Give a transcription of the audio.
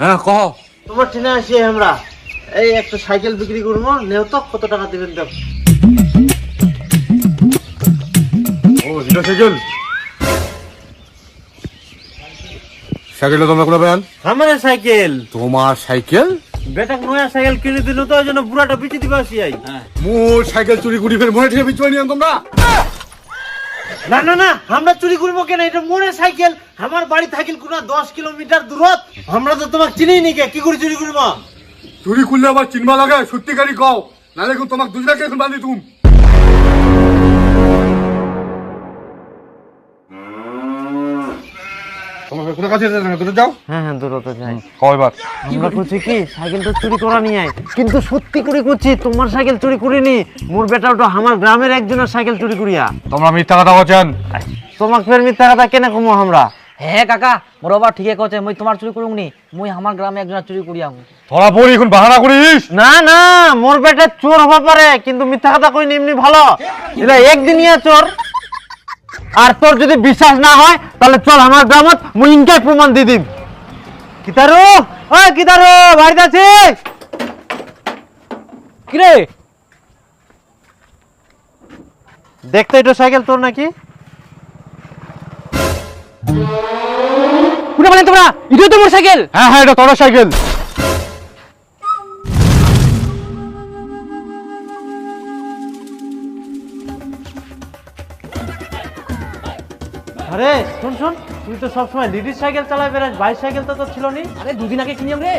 হ্যাঁ কহ। তোমার ট্রেনে আসি আমরা। এই একটা সাইকেল বিক্রি করব নেও তো কত টাকা দিবেন দেব ও হিরো সাইকেল? সাইকেলটা তোমরা আমার সাইকেল। তোমার সাইকেল? বেটা নয়া সাইকেল কিনে দিল তো ওই জন্য বুড়াটা বিচি দিবা আসি আই। মোর সাইকেল চুরি করি ফের মনে ঠিক বিচুয়া নিয়ে তোমরা? না না না, আমরা চুরি করব কেন? এটা মোড়ের সাইকেল। আমার বাড়ি থাকিল কোনো দশ কিলোমিটার দূরত। আমরা তো তোমাকে চিনি নি কি করে চুরি করব? চুরি করলে আবার চিনবা লাগে, সত্যিকারই কও। নাহলে কিন্তু তোমাকে দুজনাকে বান্ধি তুম যাও। হ্যাঁ হ্যাঁ দূরত যাই। কয় আমরা করছি কি সাইকেলটা চুরি করা নিয়ে আয়। কিন্তু সত্যি করে করছি তোমার সাইকেল চুরি করিনি মোর বেটা ওটা আমার গ্রামের একজনের সাইকেল চুরি করিয়া। তোমরা মিথ্যা কথা বলছেন তোমাকে ফের মিথ্যা কথা কেন কমো আমরা? হ্যাঁ কাকা মোর বাবা ঠিকই কছে মুই তোমার চুরি করুম নি মুই আমার গ্রামে একজন চুরি করিয়াম এখন বাহানা করিস? না না মোর বেটা চোর হবা পারে কিন্তু মিথ্যা কথা কই এমনি ভালো। এটা একদিনিয়া চোর আর তোর যদি বিশ্বাস না হয় তাহলে চল আমার গ্রামত মুই ইনকাই প্রমাণ দিয়ে দিম। কিতারু? ও কিতারু বাড়িতে আছিস কিরে? দেখতো এটা সাইকেল তোর নাকি? কোনে বলেন তোমরা এটা তো মোর সাইকেল হ্যাঁ হ্যাঁ এটা তোর সাইকেল। আরে শুন শুন তুই তো সবসময় লেডিস সাইকেল চালায় বেড়াস বাইক সাইকেল তো তো ছিল নি আরে দুদিন আগে কিনিয়াম রে।